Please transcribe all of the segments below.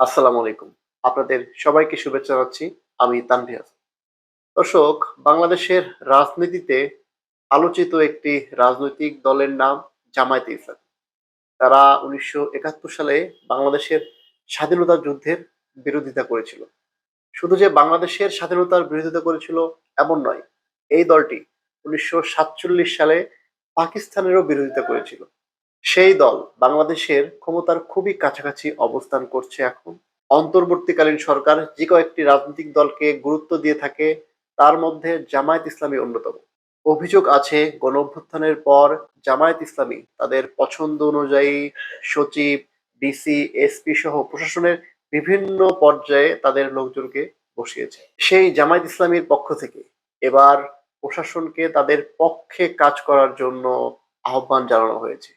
আসসালামু আলাইকুম। আপনাদের সবাইকে শুভেচ্ছা জানাচ্ছি। আমি তানভীর হাসান। দর্শক, বাংলাদেশের রাজনীতিতে আলোচিত একটি রাজনৈতিক দলের নাম জামায়াতে ইসলামী। তারা উনিশশো একাত্তর সালে বাংলাদেশের স্বাধীনতা যুদ্ধের বিরোধিতা করেছিল। শুধু যে বাংলাদেশের স্বাধীনতার বিরোধিতা করেছিল এমন নয়, এই দলটি উনিশশো সাতচল্লিশ সালে পাকিস্তানেরও বিরোধিতা করেছিল। সেই দল বাংলাদেশের ক্ষমতার খুবই কাছাকাছি অবস্থান করছে এখন। অন্তর্বর্তীকালীন সরকার যে কয়েকটি রাজনৈতিক দলকে গুরুত্ব দিয়ে থাকে, তার মধ্যে জামায়াত ইসলামী অন্যতম। অভিযোগ আছে গণ অভ্যুত্থানের পর জামায়াত ইসলামী তাদের পছন্দ অনুযায়ী সচিব, ডিসি, এসপি সহ প্রশাসনের বিভিন্ন পর্যায়ে তাদের লোকজনকে বসিয়েছে। সেই জামায়াত ইসলামীর পক্ষ থেকে এবার প্রশাসনকে তাদের পক্ষে কাজ করার জন্য আহ্বান জানানো হয়েছে।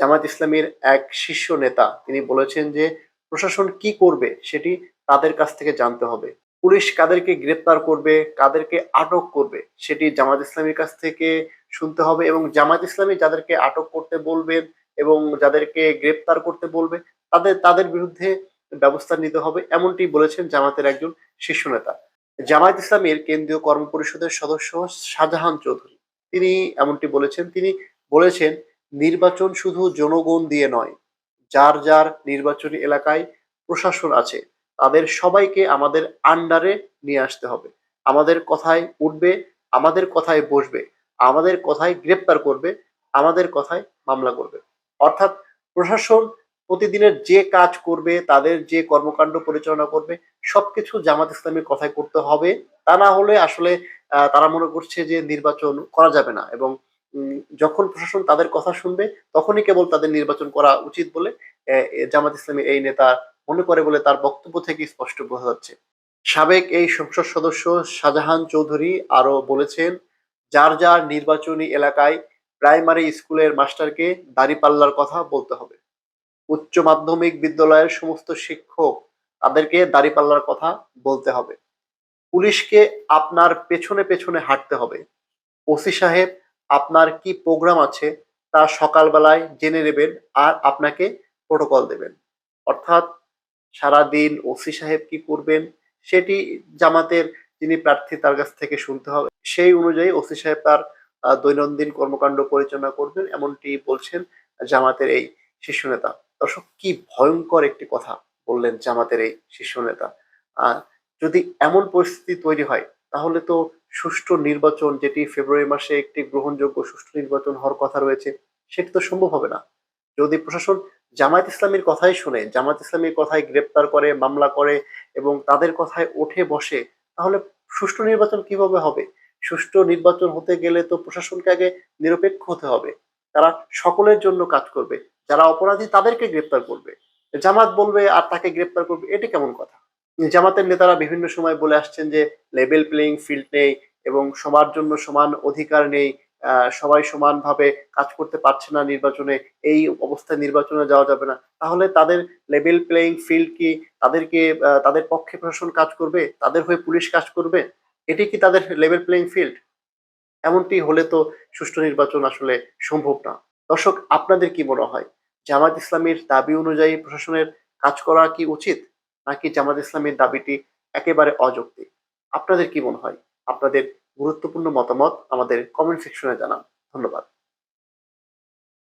জামায়াত ইসলামীর এক শীর্ষ নেতা, তিনি বলেছেন যে প্রশাসন কি করবে সেটি তাদের কাছ থেকে জানতে হবে। পুলিশ কাদেরকে গ্রেপ্তার করবে, কাদেরকে আটক করবে সেটি জামাত ইসলামীর কাছ থেকে শুনতে হবে এবং জামাত ইসলামী যাদেরকে আটক করতে বলবেন এবং যাদেরকে গ্রেপ্তার করতে বলবে, তাদের তাদের বিরুদ্ধে ব্যবস্থা নিতে হবে এমনটি বলেছেন জামাতের একজন শীর্ষ নেতা। জামায়াত ইসলামের কেন্দ্রীয় কর্মপরিষদের সদস্য শাহজাহান চৌধুরী। তিনি এমনটি বলেছেন, তিনি বলেছেন নির্বাচন শুধু জনগণ দিয়ে নয়, যার যার নির্বাচনী এলাকায় প্রশাসন আছে, তাদের সবাইকে আমাদের আন্ডারে নিয়ে আসতে হবে। আমাদের কথায় উঠবে, আমাদের কথায় বসবে, আমাদের কথায় গ্রেপ্তার করবে, আমাদের কথায় মামলা করবে। অর্থাৎ প্রশাসন প্রতিদিনের যে কাজ করবে, তাদের যে কর্মকাণ্ড পরিচালনা করবে, সবকিছু জামাত ইসলামের কথায় করতে হবে। তা না হলে আসলে তারা মনে করছে যে নির্বাচন করা যাবে না এবং যখন প্রশাসন তাদের কথা শুনবে, তখনই কেবল তাদের নির্বাচন করা উচিত বলে জামাত ইসলামী এই নেতা মনে করে বলে তার বক্তব্য থেকে স্পষ্ট বোঝা যাচ্ছে। সাবেক এই সংসদ সদস্য শাহজাহান চৌধুরী আরও বলেছেন, যার যার নির্বাচনী এলাকায় প্রাইমারি স্কুলের মাস্টারকে দাঁড়িপাল্লার কথা বলতে হবে। উচ্চ মাধ্যমিক বিদ্যালয়ের সমস্ত শিক্ষক তাদেরকে দাঁড়িপাল্লার কথা বলতে হবে। পুলিশকে আপনার পেছনে পেছনে হাঁটতে হবে। ওসি সাহেব আপনার কি প্রোগ্রাম আছে তা সকালবেলায় জেনে নেবেন আর আপনাকে প্রোটোকল দেবেন। অর্থাৎ সারাদিন ওসি সাহেব কি করবেন সেটি জামাতের যিনি প্রার্থী তার কাছ থেকে শুনতে হবে। সেই অনুযায়ী ওসি সাহেব তার দৈনন্দিন কর্মকাণ্ড পরিচালনা করবেন এমনটি বলছেন জামাতের এই শীর্ষ নেতা দর্শক কি ভয়ঙ্কর একটি কথা বললেন জামাতের এই শীর্ষ নেতা আহ, যদি এমন পরিস্থিতি তৈরি হয় তাহলে তো সুষ্ঠু নির্বাচন, যেটি ফেব্রুয়ারি মাসে একটি গ্রহণযোগ্য সুষ্ঠু নির্বাচন হওয়ার কথা রয়েছে, সেটি তো সম্ভব হবে না। যদি প্রশাসন জামায়াত ইসলামীর কথাই শুনে, জামায়াত ইসলামীর কথায় গ্রেপ্তার করে, মামলা করে এবং তাদের কথায় ওঠে বসে, তাহলে সুষ্ঠু নির্বাচন কীভাবে হবে? সুষ্ঠু নির্বাচন হতে গেলে তো প্রশাসনকে আগে নিরপেক্ষ হতে হবে। তারা সকলের জন্য কাজ করবে, যারা অপরাধী তাদেরকে গ্রেপ্তার করবে। জামাত বলবে আর তাকে গ্রেপ্তার করবে, এটি কেমন কথা? জামাতের নেতারা বিভিন্ন সময় বলে আসছেন যে লেভেল প্লেইং ফিল্ড নেই এবং সবার জন্য সমান অধিকার নেই সবাই সমানভাবে কাজ করতে পারছে না নির্বাচনে, এই অবস্থায় নির্বাচনে যাওয়া যাবে না। তাহলে তাদের লেভেল প্লেইং ফিল্ড কি তাদেরকে তাদের পক্ষে প্রশাসন কাজ করবে? তাদের হয়ে পুলিশ কাজ করবে? এটি কি তাদের লেভেল প্লেইং ফিল্ড? এমনটি হলে তো সুষ্ঠু নির্বাচন আসলে সম্ভব না। দর্শক, আপনাদের কি মনে হয়? জামাত ইসলামীর দাবি অনুযায়ী প্রশাসনের কাজ করা কি উচিত? নাকি জামাত ইসলামের দাবিটি একেবারে অযৌক্তিক? আপনাদের কি মনে হয়? আপনাদের গুরুত্বপূর্ণ মতামত আমাদের কমেন্ট সেকশনে জানান। ধন্যবাদ।